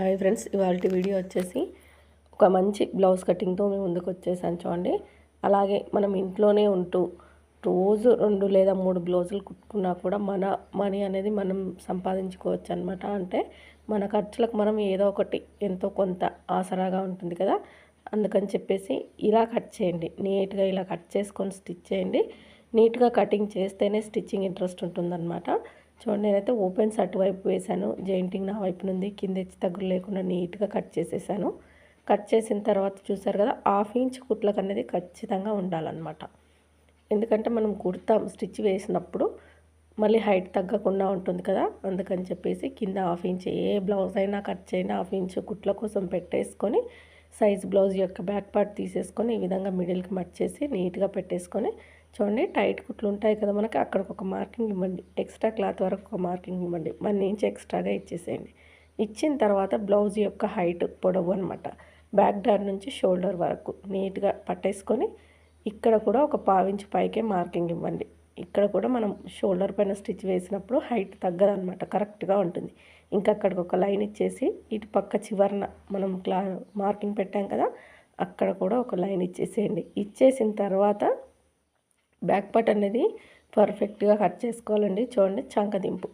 Hi friends ఇవాళ video వచ్చేసి ఒక మంచి బ్లౌజ్ కటింగ్తో మేము ముందుకు వచ్చేసాను చూడండి. అలాగే మనం ఇంట్లోనే ఉంటూ రోజు రెండు లేదా మూడు బ్లౌజులు కుట్టుకున్నా కూడా మన మనీ అనేది మనం సంపాదించుకోవచ్చు అనమాట అంటే మన ఖర్చులకు మనం ఏదో ఒకటి ఎంతో కొంత ఆసరాగా ఉంటుంది కదా. అందుకని చెప్పేసి ఇలా కట్ చేయండి. నీట్గా ఇలా కట్ చేసుకొని స్టిచ్ చేయండి. నీట్గా కటింగ్ చేస్తేనే స్టిచ్చింగ్ ఇంట్రెస్ట్ ఉంటుందన్నమాట. చూడండి నేనైతే ఓపెన్స్ అటువైపు వేశాను. జెయింటింగ్ నా వైపు నుండి కింద ఎచ్చి తగ్గులు లేకుండా నీట్గా కట్ చేసేసాను. కట్ చేసిన తర్వాత చూసారు కదా హాఫ్ ఇంచ్ కుట్లకు అనేది ఖచ్చితంగా ఉండాలన్నమాట. ఎందుకంటే మనం కుడతాం స్టిచ్ వేసినప్పుడు మళ్ళీ హైట్ తగ్గకుండా ఉంటుంది కదా అందుకని చెప్పేసి కింద హాఫ్ ఇంచ్ ఏ బ్లౌజ్ అయినా కట్ చేయనా హాఫ్ ఇంచ్ కుట్ల కోసం పెట్టేసుకొని సైజ్ బ్లౌజ్ యొక్క బ్యాక్ పార్ట్ తీసేసుకొని ఈ విధంగా మిడిల్కి మర్చేసి నీట్గా పెట్టేసుకొని చూడండి టైట్ కుట్లు ఉంటాయి కదా మనకి అక్కడికి ఒక మార్కింగ్ ఇవ్వండి. ఎక్స్ట్రా క్లాత్ వరకు ఒక మార్కింగ్ ఇవ్వండి. వన్ ఇంచ్ ఎక్స్ట్రాగా ఇచ్చేసేయండి. ఇచ్చిన తర్వాత బ్లౌజ్ యొక్క హైట్ పొడవు అనమాట బ్యాక్ డార్ నుంచి షోల్డర్ వరకు నీట్గా పట్టేసుకొని ఇక్కడ కూడా ఒక పావించి పైకే మార్కింగ్ ఇవ్వండి. ఇక్కడ కూడా మనం షోల్డర్ పైన స్టిచ్ వేసినప్పుడు హైట్ తగ్గదనమాట కరెక్ట్గా ఉంటుంది. ఇంకా అక్కడికి ఒక లైన్ ఇచ్చేసి ఇటు పక్క చివరన మనం క్లా మార్కింగ్ పెట్టాం కదా అక్కడ కూడా ఒక లైన్ ఇచ్చేసేయండి. ఇచ్చేసిన తర్వాత బ్యాక్ పార్ట్ అనేది పర్ఫెక్ట్గా కట్ చేసుకోవాలండి. చూడండి చంకదింపు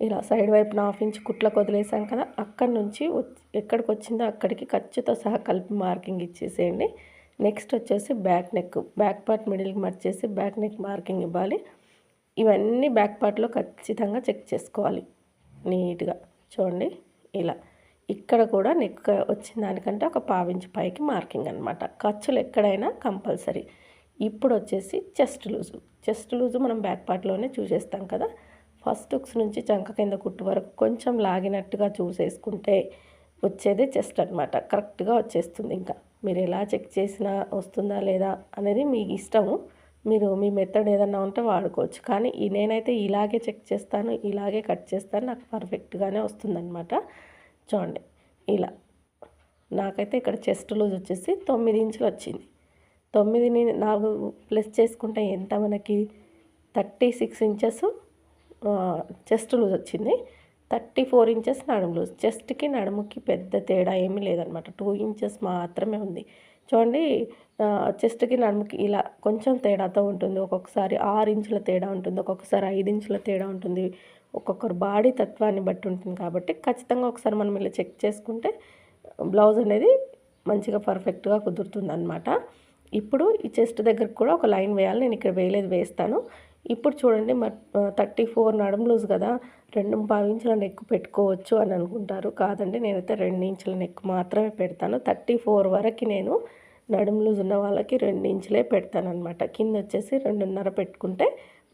ఇలా సైడ్ వైపున హాఫ్ ఇంచ్ కుట్లకు వదిలేసాం కదా అక్కడి నుంచి ఎక్కడికి వచ్చిందో అక్కడికి ఖర్చుతో సహా కలిపి మార్కింగ్ ఇచ్చేసేయండి. నెక్స్ట్ వచ్చేసి బ్యాక్ నెక్ బ్యాక్ పార్ట్ మిడిల్కి మర్చేసి బ్యాక్ నెక్ మార్కింగ్ ఇవ్వాలి. ఇవన్నీ బ్యాక్ పార్ట్లో ఖచ్చితంగా చెక్ చేసుకోవాలి నీట్గా. చూడండి ఇలా. ఇక్కడ కూడా నెక్ వచ్చిన దానికంటే ఒక పావించి పైకి మార్కింగ్ అనమాట ఖర్చులు ఎక్కడైనా కంపల్సరీ. ఇప్పుడు వచ్చేసి చెస్ట్ లూజు. చెస్ట్ లూజు మనం బ్యాక్ పార్ట్లోనే చూసేస్తాం కదా. ఫస్ట్ హుక్స్ నుంచి చంక కింద కుట్టు వరకు కొంచెం లాగినట్టుగా చూసేసుకుంటే వచ్చేదే చెస్ట్ అనమాట కరెక్ట్గా వచ్చేస్తుంది ఇంకా. మీరు ఎలా చెక్ చేసినా వస్తుందా లేదా అనేది మీ ఇష్టము. మీరు మీ మెథడ్ ఏదన్నా ఉంటే వాడుకోవచ్చు. కానీ నేనైతే ఇలాగే చెక్ చేస్తాను ఇలాగే కట్ చేస్తాను నాకు పర్ఫెక్ట్గానే వస్తుందన్నమాట. చూడండి ఇలా. నాకైతే ఇక్కడ చెస్ట్ లూజ్ వచ్చేసి తొమ్మిది ఇంచులు వచ్చింది తొమ్మిదిని నాలుగు ప్లస్ చేసుకుంటే ఎంత? మనకి thirty six inches chest loose వచ్చింది. థర్టీ ఫోర్ ఇంచెస్ నడుము లూజ్. చెస్ట్కి నడుముకి పెద్ద తేడా ఏమీ లేదనమాట. టూ ఇంచెస్ మాత్రమే ఉంది. చూడండి చెస్ట్కి నడుముకి ఇలా కొంచెం తేడాతో ఉంటుంది. ఒక్కొక్కసారి ఆరు ఇంచుల తేడా ఉంటుంది. ఒక్కొక్కసారి ఐదు ఇంచుల తేడా ఉంటుంది. ఒక్కొక్కరు బాడీ తత్వాన్ని బట్టి ఉంటుంది కాబట్టి ఖచ్చితంగా ఒకసారి మనం ఇలా చెక్ చేసుకుంటే బ్లౌజ్ అనేది మంచిగా పర్ఫెక్ట్గా కుదురుతుంది అనమాట ఇప్పుడు ఈ చెస్ట్ దగ్గరకు కూడా ఒక లైన్ వేయాలి. నేను ఇక్కడ వేయలేదు వేస్తాను. ఇప్పుడు చూడండి మ థర్టీ ఫోర్ నడుము లూజ్ కదా రెండు పావు ఇంచుల నెక్ పెట్టుకోవచ్చు అని అనుకుంటారు. కాదండి నేనైతే రెండు ఇంచుల నెక్ మాత్రమే పెడతాను. థర్టీ ఫోర్ వరకు నేను నడుము లూజ్ ఉన్న వాళ్ళకి రెండు ఇంచులే పెడతాను అనమాట కింద వచ్చేసి రెండున్నర పెట్టుకుంటే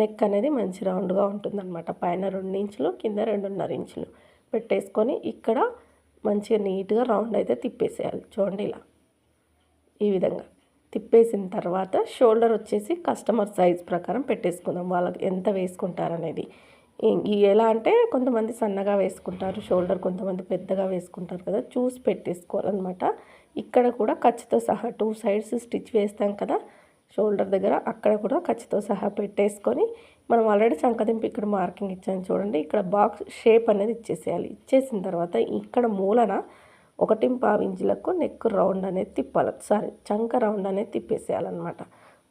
నెక్ అనేది మంచి రౌండ్గా ఉంటుందన్నమాట. పైన రెండు ఇంచులు కింద రెండున్నర ఇంచులు పెట్టేసుకొని ఇక్కడ మంచిగా నీట్గా రౌండ్ అయితే తిప్పేసేయాలి. చూడండి ఇలా. ఈ విధంగా. తిప్పేసిన తర్వాత షోల్డర్ వచ్చేసి కస్టమర్ సైజ్ ప్రకారం పెట్టేసుకుందాం. వాళ్ళకి ఎంత వేసుకుంటారనేది. ఎలా అంటే కొంతమంది సన్నగా వేసుకుంటారు షోల్డర్ కొంతమంది పెద్దగా వేసుకుంటారు కదా. చూసి పెట్టేసుకోవాలన్నమాట. ఇక్కడ కూడా ఖర్చుతో సహా టూ సైడ్స్ స్టిచ్ వేస్తాం కదా. షోల్డర్ దగ్గర అక్కడ కూడా ఖర్చుతో సహా పెట్టేసుకొని మనం ఆల్రెడీ చంకదింపు ఇక్కడ మార్కింగ్ ఇచ్చాను చూడండి. ఇక్కడ బాక్స్ షేప్ అనేది ఇచ్చేసేయాలి. ఇచ్చేసిన తర్వాత ఇక్కడ మూలన ఒకటి ఇంచులకు నెక్ రౌండ్ అనేది తిప్పాలి. సారీ చంక రౌండ్ అనేది తిప్పేసేయాలన్నమాట.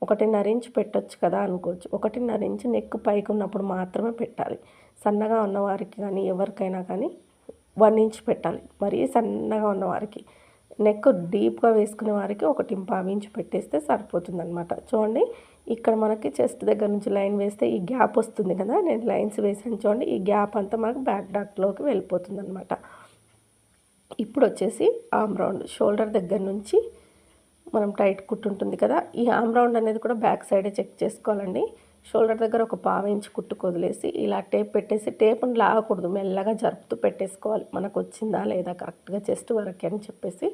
ఒకటిన్నర ఇంచ్ పెట్టొచ్చు కదా అనుకోవచ్చు. ఒకటిన్నర ఇంచ్ నెక్ పైకి ఉన్నప్పుడు మాత్రమే పెట్టాలి. సన్నగా ఉన్నవారికి కానీ ఎవరికైనా కానీ వన్ ఇంచ్ పెట్టాలి. మరీ సన్నగా ఉన్నవారికి నెక్ డీప్గా వేసుకునే వారికి ఒకటి పావు ఇంచు పెట్టేస్తే సరిపోతుంది అనమాట చూడండి ఇక్కడ మనకి చెస్ట్ దగ్గర నుంచి లైన్ వేస్తే ఈ గ్యాప్ వస్తుంది కదా నేను లైన్స్ వేసాను చూడండి ఈ గ్యాప్ అంతా మనకు బ్యాక్ డాక్లోకి వెళ్ళిపోతుంది అనమాట ఇప్పుడు వచ్చేసి ఆమ్ రౌండ్ షోల్డర్ దగ్గర నుంచి మనం టైట్ కుట్టు ఉంటుంది కదా ఈ ఆమ్ రౌండ్ అనేది కూడా బ్యాక్ సైడే చెక్ చేసుకోవాలండి. షోల్డర్ దగ్గర ఒక పావు ఇంచ్ కుట్టు ఇలా టేప్ పెట్టేసి టేప్ను లాగకూడదు మెల్లగా జరుపుతూ పెట్టేసుకోవాలి. మనకు వచ్చిందా లేదా కరెక్ట్గా చెస్ట్ వరకే అని చెప్పేసి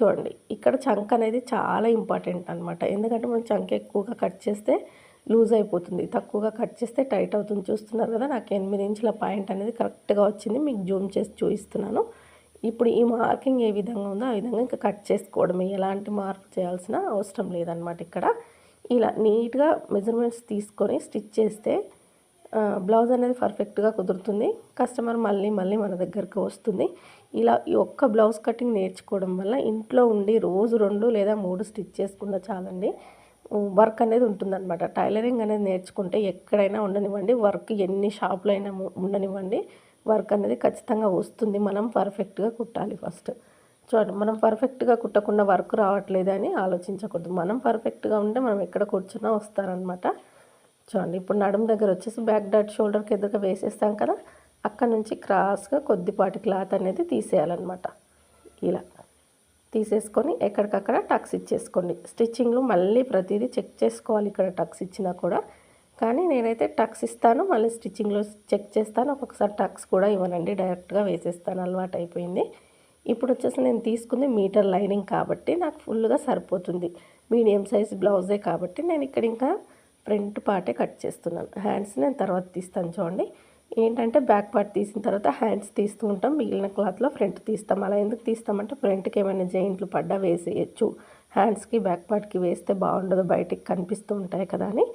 చూడండి. ఇక్కడ చంక్ అనేది చాలా ఇంపార్టెంట్ అనమాట ఎందుకంటే మనం చంక్ ఎక్కువగా కట్ చేస్తే లూజ్ అయిపోతుంది. తక్కువగా కట్ చేస్తే టైట్ అవుతుంది. చూస్తున్నారు కదా నాకు ఎనిమిది ఇంచుల పాయింట్ అనేది కరెక్ట్గా వచ్చింది. మీకు జూమ్ చేసి చూపిస్తున్నాను. ఇప్పుడు ఈ మార్కింగ్ ఏ విధంగా ఉందో ఆ విధంగా ఇంకా కట్ చేసుకోవడమే. ఎలాంటి మార్పు చేయాల్సిన అవసరం లేదనమాట ఇక్కడ. ఇలా నీట్గా మెజర్మెంట్స్ తీసుకొని స్టిచ్ చేస్తే బ్లౌజ్ అనేది పర్ఫెక్ట్గా కుదురుతుంది. కస్టమర్ మళ్ళీ మళ్ళీ మన దగ్గరకు వస్తుంది. ఇలా ఈ ఒక్క బ్లౌజ్ కటింగ్ నేర్చుకోవడం వల్ల ఇంట్లో ఉండి రోజు రెండు లేదా మూడు స్టిచ్ చేసుకున్న చాలండి. వర్క్ అనేది ఉంటుందన్నమాట. టైలరింగ్ అనేది నేర్చుకుంటే ఎక్కడైనా ఉండనివ్వండి. వర్క్ ఎన్ని షాపులో అయినా ఉండనివ్వండి. వర్క్ అనేది ఖచ్చితంగా వస్తుంది. మనం పర్ఫెక్ట్గా కుట్టాలి ఫస్ట్. చూడండి మనం పర్ఫెక్ట్గా కుట్టకుండా వర్క్ రావట్లేదు అని ఆలోచించకూడదు. మనం పర్ఫెక్ట్గా ఉంటే మనం ఎక్కడ కూర్చున్నా వస్తారనమాట చూడండి ఇప్పుడు నడుము దగ్గర వచ్చేసి బ్యాక్ డాట్ షోల్డర్కి ఎదురుగా వేసేస్తాం కదా అక్కడ నుంచి క్రాస్గా కొద్దిపాటి క్లాత్ అనేది తీసేయాలన్నమాట. ఇలా తీసేసుకొని ఎక్కడికక్కడ టక్స్ ఇచ్చేసుకోండి. స్టిచ్చింగ్లో మళ్ళీ ప్రతిదీ చెక్ చేసుకోవాలి. ఇక్కడ టక్స్ ఇచ్చినా కూడా కానీ నేనైతే టక్స్ ఇస్తాను మళ్ళీ స్టిచ్చింగ్లో చెక్ చేస్తాను ఒక్కొక్కసారి టక్స్ కూడా ఇవ్వనండి డైరెక్ట్గా వేసేస్తాను అలవాటు అయిపోయింది. ఇప్పుడు వచ్చేసి నేను తీసుకుంది మీటర్ లైనింగ్ కాబట్టి నాకు ఫుల్గా సరిపోతుంది. మీడియం సైజ్ బ్లౌజే కాబట్టి నేను ఇక్కడ ఇంకా ఫ్రంట్ పార్టే కట్ చేస్తున్నాను. హ్యాండ్స్ నేను తర్వాత తీస్తాను చూడండి. ఏంటంటే బ్యాక్ పార్ట్ తీసిన తర్వాత హ్యాండ్స్ తీస్తూ ఉంటాం మిగిలిన క్లాత్లో ఫ్రంట్ తీస్తాం. అలా ఎందుకు తీస్తామంటే ఫ్రంట్కి ఏమైనా జైంట్లు పడ్డా వేసేయచ్చు. హ్యాండ్స్కి బ్యాక్ పార్ట్కి వేస్తే బాగుండదు బయటికి కనిపిస్తూ ఉంటాయి కదా అని.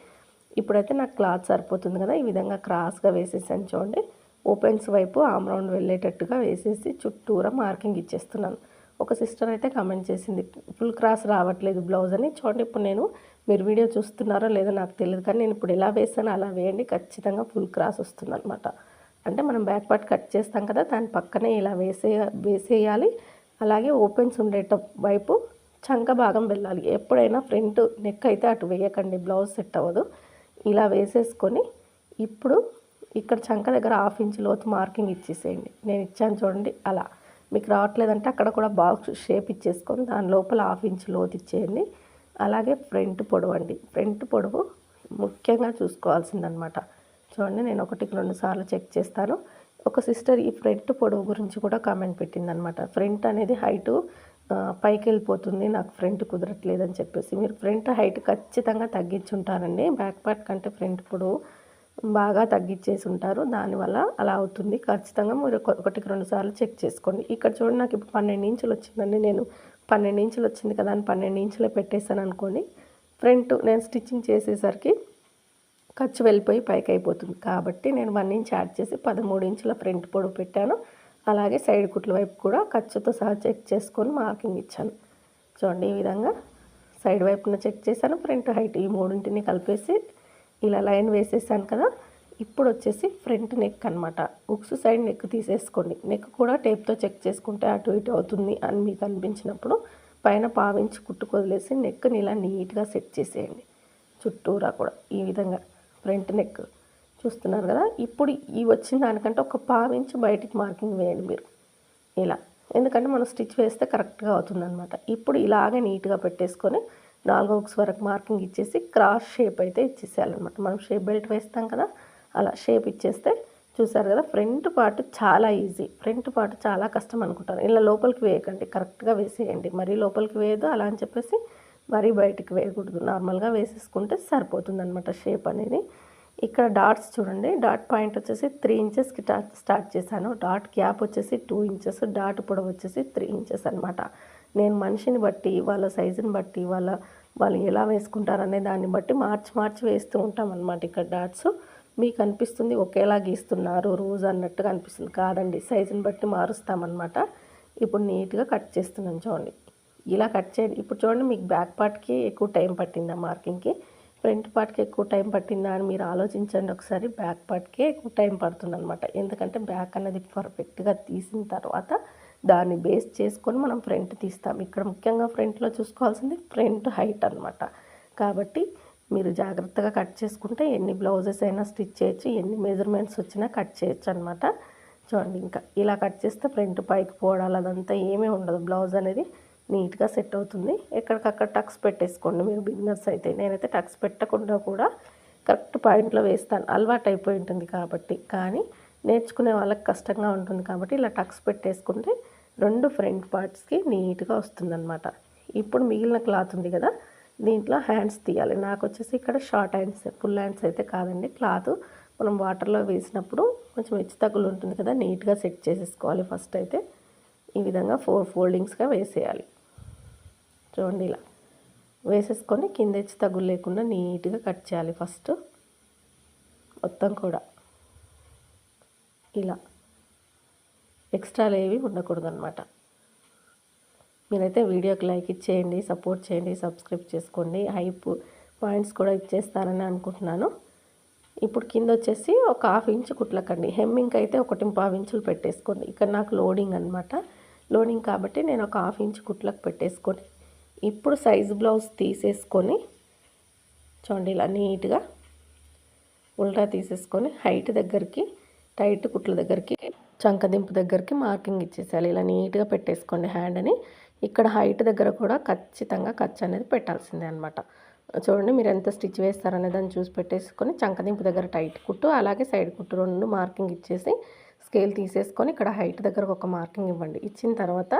ఇప్పుడైతే నాకు క్లాత్ సరిపోతుంది కదా ఈ విధంగా క్రాస్గా వేసేసాను చూడండి. ఓపెన్స్ వైపు ఆమ్ రౌండ్ వెళ్ళేటట్టుగా వేసేసి చుట్టూరా మార్కింగ్ ఇచ్చేస్తున్నాను. ఒక సిస్టర్ అయితే కమెంట్ చేసింది ఫుల్ క్రాస్ రావట్లేదు బ్లౌజ్ అని. చూడండి ఇప్పుడు నేను మీరు వీడియో చూస్తున్నారో లేదో నాకు తెలియదు కానీ నేను ఇప్పుడు ఎలా వేసానో అలా వేయండి ఖచ్చితంగా ఫుల్ క్రాస్ వస్తుంది అనమాట అంటే మనం బ్యాక్ పార్ట్ కట్ చేస్తాం కదా దాని పక్కనే ఇలా వేసే వేసేయాలి. అలాగే ఓపెన్స్ ఉండేట వైపు చంక భాగం వెళ్ళాలి. ఎప్పుడైనా ఫ్రంట్ నెక్ అయితే అటు వేయకండి బ్లౌజ్ సెట్ అవ్వదు. ఇలా వేసేసుకొని ఇప్పుడు ఇక్కడ చంక దగ్గర హాఫ్ ఇంచ్ లోతు మార్కింగ్ ఇచ్చేసేయండి. నేను ఇచ్చాను చూడండి అలా. మీకు రావట్లేదంటే అక్కడ కూడా బాక్స్ షేప్ ఇచ్చేసుకొని దాని లోపల హాఫ్ ఇంచ్ లోతు ఇచ్చేయండి. అలాగే ఫ్రంట్ పొడవు అండి. ఫ్రంట్ పొడవు ముఖ్యంగా చూసుకోవాల్సిందనమాట. చూడండి నేను ఒకటికి రెండు సార్లు చెక్ చేస్తాను. ఒక సిస్టర్ ఈ ఫ్రంట్ పొడవు గురించి కూడా కామెంట్ పెట్టిందనమాట. ఫ్రంట్ అనేది హైటు పైకి వెళ్ళిపోతుంది నాకు ఫ్రంట్ కుదరట్లేదని చెప్పేసి. మీరు ఫ్రంట్ హైట్ ఖచ్చితంగా తగ్గించుంటారండి. బ్యాక్ పార్ట్ కంటే ఫ్రంట్ ఇప్పుడు బాగా తగ్గించేసి ఉంటారు దానివల్ల అలా అవుతుంది. ఖచ్చితంగా మీరు ఒకటికి రెండు సార్లు చెక్ చేసుకోండి. ఇక్కడ చూడండి నాకు ఇప్పుడు పన్నెండు ఇంచులు వచ్చిందండి. నేను పన్నెండు ఇంచులు వచ్చింది కదా అని పన్నెండు ఇంచులే పెట్టేశాను అనుకోండి ఫ్రంట్ నేను స్టిచ్చింగ్ చేసేసరికి ఖర్చు వెళ్ళిపోయి పైకి అయిపోతుంది. కాబట్టి నేను వన్ ఇంచ్ యాడ్ చేసి పదమూడు ఇంచుల ఫ్రంట్ పొడవు పెట్టాను. అలాగే సైడ్ కుట్ల వైపు కూడా ఖర్చుతో సహా చెక్ చేసుకొని మార్కింగ్ ఇచ్చాను. చూడండి ఈ విధంగా సైడ్ వైపున చెక్ చేశాను ఫ్రంట్ హైట్ ఈ మూడింటిని కలిపేసి ఇలా లైన్ వేసేసాను కదా. ఇప్పుడు వచ్చేసి ఫ్రంట్ నెక్ అనమాట ఉక్స్ సైడ్ నెక్ తీసేసుకోండి. నెక్ కూడా టేప్తో చెక్ చేసుకుంటే అటు ఇటు అవుతుంది అని మీకు అనిపించినప్పుడు పైన పావించి కుట్టుకొదిలేసి నెక్ని ఇలా నీట్గా సెట్ చేసేయండి. చుట్టూరా కూడా ఈ విధంగా ఫ్రంట్ నెక్ చూస్తున్నారు కదా ఇప్పుడు ఈ వచ్చిన దానికంటే ఒక పావించి బయటికి మార్కింగ్ వేయండి మీరు. ఇలా. ఎందుకంటే మనం స్టిచ్ వేస్తే కరెక్ట్గా అవుతుందనమాట ఇప్పుడు ఇలాగే నీట్గా పెట్టేసుకొని నాలుగో బుక్స్ వరకు మార్కింగ్ ఇచ్చేసి క్రాస్ షేప్ అయితే ఇచ్చేసేయాలన్నమాట. మనం షేప్ బెల్ట్ వేస్తాం కదా అలా షేప్ ఇచ్చేస్తే చూసారు కదా ఫ్రంట్ పార్ట్ చాలా ఈజీ. ఫ్రంట్ పార్ట్ చాలా కష్టం అనుకుంటారు. ఇలా లోపలికి వేయకండి కరెక్ట్గా వేసేయండి. మరీ లోపలికి వేయదు అలా అని చెప్పేసి మరీ బయటికి వేయకూడదు. నార్మల్గా వేసేసుకుంటే సరిపోతుంది అనమాట షేప్ అనేది. ఇక్కడ డాట్స్ చూడండి. డాట్ పాయింట్ వచ్చేసి త్రీ ఇంచెస్కి స్టార్ట్ చేశాను. డాట్ గ్యాప్ వచ్చేసి టూ ఇంచెస్ డాట్ పొడవు వచ్చేసి త్రీ ఇంచెస్ అనమాట నేను మనిషిని బట్టి వాళ్ళ సైజుని బట్టి వాళ్ళ వాళ్ళు ఎలా వేసుకుంటారనే దాన్ని బట్టి మార్చి మార్చి వేస్తూ ఉంటాం అనమాట ఇక్కడ డాట్స్. మీకు అనిపిస్తుంది ఒకేలా గీస్తున్నారు రోజు అన్నట్టుగా అనిపిస్తుంది. కాదండి సైజుని బట్టి మారుస్తామన్నమాట ఇప్పుడు నీట్గా కట్ చేస్తున్నాను చూడండి. ఇలా కట్ చేయండి. ఇప్పుడు చూడండి మీకు బ్యాక్ పార్ట్కి ఎక్కువ టైం పట్టిందా మార్కింగ్కి ఫ్రంట్ పార్ట్కి ఎక్కువ టైం పట్టిందా అని మీరు ఆలోచించండి ఒకసారి బ్యాక్ పార్ట్కే ఎక్కువ టైం పడుతుంది అనమాట ఎందుకంటే బ్యాక్ అనేది పర్ఫెక్ట్గా తీసిన తర్వాత దాన్ని బేస్ చేసుకొని మనం ఫ్రంట్ తీస్తాం. ఇక్కడ ముఖ్యంగా ఫ్రంట్లో చూసుకోవాల్సింది ఫ్రంట్ హైట్ అనమాట కాబట్టి మీరు జాగ్రత్తగా కట్ చేసుకుంటే ఎన్ని బ్లౌజెస్ అయినా స్టిచ్ చేయొచ్చు ఎన్ని మెజర్మెంట్స్ వచ్చినా కట్ చేయొచ్చు అనమాట చూడండి ఇంకా ఇలా కట్ చేస్తే ఫ్రంట్ పైకి పోవడాలు అదంతా ఏమీ ఉండదు. బ్లౌజ్ అనేది నీట్గా సెట్ అవుతుంది. ఎక్కడికక్కడ టక్స్ పెట్టేసుకోండి. మీరు బిగినర్స్ అయితే నేనైతే టక్స్ పెట్టకుండా కూడా కరెక్ట్ పాయింట్లో వేస్తాను. అలవాటు అయిపోయి ఉంటుంది కాబట్టి. కానీ నేర్చుకునే వాళ్ళకి కష్టంగా ఉంటుంది కాబట్టి ఇలా టక్స్ పెట్టేసుకుంటే రెండు ఫ్రంట్ పార్ట్స్కి నీట్గా వస్తుందన్నమాట. ఇప్పుడు మిగిలిన క్లాత్ ఉంది కదా దీంట్లో హ్యాండ్స్ తీయాలి. నాకు వచ్చేసి ఇక్కడ షార్ట్ హ్యాండ్స్ ఫుల్ హ్యాండ్స్ అయితే కాదండి. క్లాత్ మనం వాటర్లో వేసినప్పుడు కొంచెం హెచ్చు తగ్గులు ఉంటుంది కదా నీట్గా సెట్ చేసేసుకోవాలి ఫస్ట్ అయితే. ఈ విధంగా ఫోర్ ఫోల్డింగ్స్గా వేసేయాలి. చూడండి ఇలా. వేసేసుకొని కింద ఇచ్చి తగులు లేకుండా నీట్గా కట్ చేయాలి ఫస్ట్. మొత్తం కూడా. ఇలా. ఎక్స్ట్రాలు ఏవి ఉండకూడదు అనమాట మీరైతే వీడియోకి లైక్ ఇచ్చేయండి సపోర్ట్ చేయండి సబ్స్క్రైబ్ చేసుకోండి. హైప్ పాయింట్స్ కూడా ఇచ్చేస్తారని అనుకుంటున్నాను. ఇప్పుడు కింద వచ్చేసి ఒక హాఫ్ ఇంచ్ కుట్లకండి. హెమ్మింగ్ అయితే ఒకటి పావు ఇంచులు పెట్టేసుకోండి. ఇక్కడ నాకు లోడింగ్ అనమాట లోడింగ్ కాబట్టి నేను ఒక హాఫ్ ఇంచ్ కుట్లకు పెట్టేసుకొని ఇప్పుడు సైజ్ బ్లౌజ్ తీసేసుకొని చూడండి ఇలా నీట్గా ఉల్టా తీసేసుకొని హైట్ దగ్గరికి టైట్ కుట్ల దగ్గరికి చంకదింపు దగ్గరికి మార్కింగ్ ఇచ్చేసేయాలి. ఇలా నీట్గా పెట్టేసుకోండి హ్యాండ్ని ఇక్కడ హైట్ దగ్గర కూడా ఖచ్చితంగా ఖర్చు అనేది పెట్టాల్సిందే అనమాట చూడండి మీరు ఎంత స్టిచ్ వేస్తారనే దాన్ని చూసి పెట్టేసుకొని చంకదింపు దగ్గర టైట్ కుట్టు అలాగే సైడ్ కుట్టు రెండు మార్కింగ్ ఇచ్చేసి స్కేల్ తీసేసుకొని ఇక్కడ హైట్ దగ్గర ఒక మార్కింగ్ ఇవ్వండి. ఇచ్చిన తర్వాత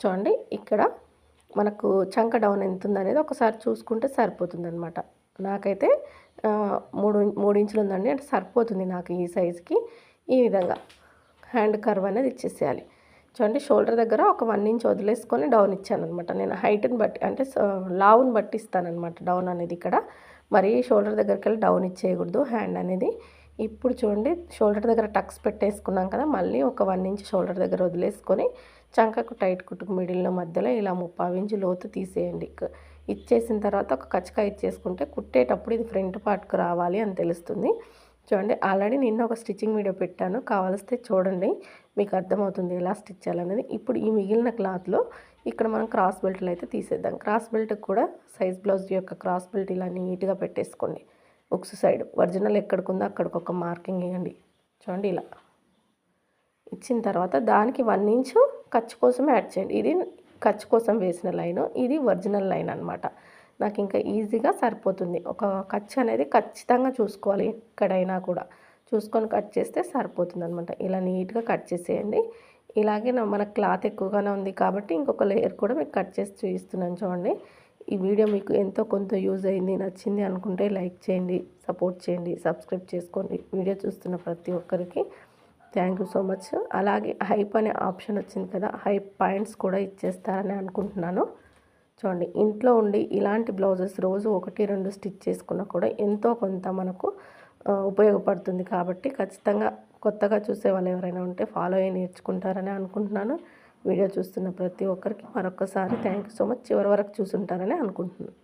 చూడండి ఇక్కడ మనకు చంక డౌన్ ఎంత ఉందనేది ఒకసారి చూసుకుంటే సరిపోతుంది అనమాట నాకైతే మూడు మూడు ఇంచులు ఉందండి అంటే సరిపోతుంది నాకు ఈ సైజుకి. ఈ విధంగా హ్యాండ్ కర్వ్ అనేది ఇచ్చేసేయాలి. చూడండి షోల్డర్ దగ్గర ఒక వన్ ఇంచ్ వదిలేసుకొని డౌన్ ఇచ్చాను అనమాట నేను హైట్ని బట్టి అంటే లావుని బట్టి ఇస్తానమాట డౌన్ అనేది ఇక్కడ. మరి షోల్డర్ దగ్గరికి వెళ్ళి డౌన్ ఇచ్చేయకూడదు. హ్యాండ్ అనేది ఇప్పుడు చూడండి షోల్డర్ దగ్గర టక్స్ పెట్టేసుకున్నాం కదా మళ్ళీ ఒక వన్ ఇంచ్ షోల్డర్ దగ్గర వదిలేసుకొని చంకకు టైట్ కుట్టుకు మిడిల్లో మధ్యలో ఇలా ముప్పావు ఇంచు లోతు తీసేయండి. ఇచ్చేసిన తర్వాత ఒక కచ్చకా ఇచ్చేసుకుంటే కుట్టేటప్పుడు ఇది ఫ్రంట్ పార్ట్కి రావాలి అని తెలుస్తుంది. చూడండి ఆల్రెడీ నిన్న ఒక స్టిచ్చింగ్ వీడియో పెట్టాను. కావాల్స్తే చూడండి మీకు అర్థమవుతుంది ఎలా స్టిచ్ చేయాలనేది. ఇప్పుడు ఈ మిగిలిన క్లాత్లో ఇక్కడ మనం క్రాస్ బెల్ట్లు అయితే తీసేద్దాం. క్రాస్ బెల్ట్కి కూడా సైజ్ బ్లౌజ్ యొక్క క్రాస్ బెల్ట్ ఇలా నీట్గా పెట్టేసుకోండి. Books side. ఒరిజినల్ ఎక్కడికి ఉందో అక్కడికి ఒక మార్కింగ్ వేయండి చూడండి ఇలా. ఇచ్చిన తర్వాత దానికి వన్ ఇంచు ఖర్చు కోసం యాడ్ చేయండి. ఇది ఖర్చు కోసం వేసిన లైన్ ఇది ఒరిజినల్ లైన్ అనమాట నాకు ఇంకా ఈజీగా సరిపోతుంది. ఒక ఖర్చు అనేది ఖచ్చితంగా చూసుకోవాలి ఎక్కడైనా కూడా. చూసుకొని కట్ చేస్తే సరిపోతుంది అనమాట ఇలా నీట్గా కట్ చేసేయండి. ఇలాగే మన క్లాత్ ఎక్కువగానే ఉంది కాబట్టి ఇంకొక లేయర్ కూడా మీకు కట్ చేసి చూపిస్తున్నాను చూడండి. ఈ వీడియో మీకు ఎంతో కొంత యూజ్ అయింది నచ్చింది అనుకుంటే లైక్ చేయండి సపోర్ట్ చేయండి సబ్స్క్రైబ్ చేసుకోండి. వీడియో చూస్తున్న ప్రతి ఒక్కరికి థ్యాంక్ యూ సో మచ్ అలాగే హైప్ అనే ఆప్షన్ వచ్చింది కదా హైప్ పాయింట్స్ కూడా ఇచ్చేస్తారని అనుకుంటున్నాను. చూడండి ఇంట్లో ఉండి ఇలాంటి బ్లౌజెస్ రోజు ఒకటి రెండు స్టిచ్ చేసుకున్నా కూడా ఎంతో కొంత మనకు ఉపయోగపడుతుంది కాబట్టి ఖచ్చితంగా కొత్తగా చూసే వాళ్ళు ఎవరైనా ఉంటే ఫాలో అయ్యి నేర్చుకుంటారని అనుకుంటున్నాను. వీడియో చూస్తున్న ప్రతి ఒక్కరికి మరొకసారి థ్యాంక్ యూ సో మచ్ చివరి వరకు చూసుంటారని అనుకుంటున్నాను.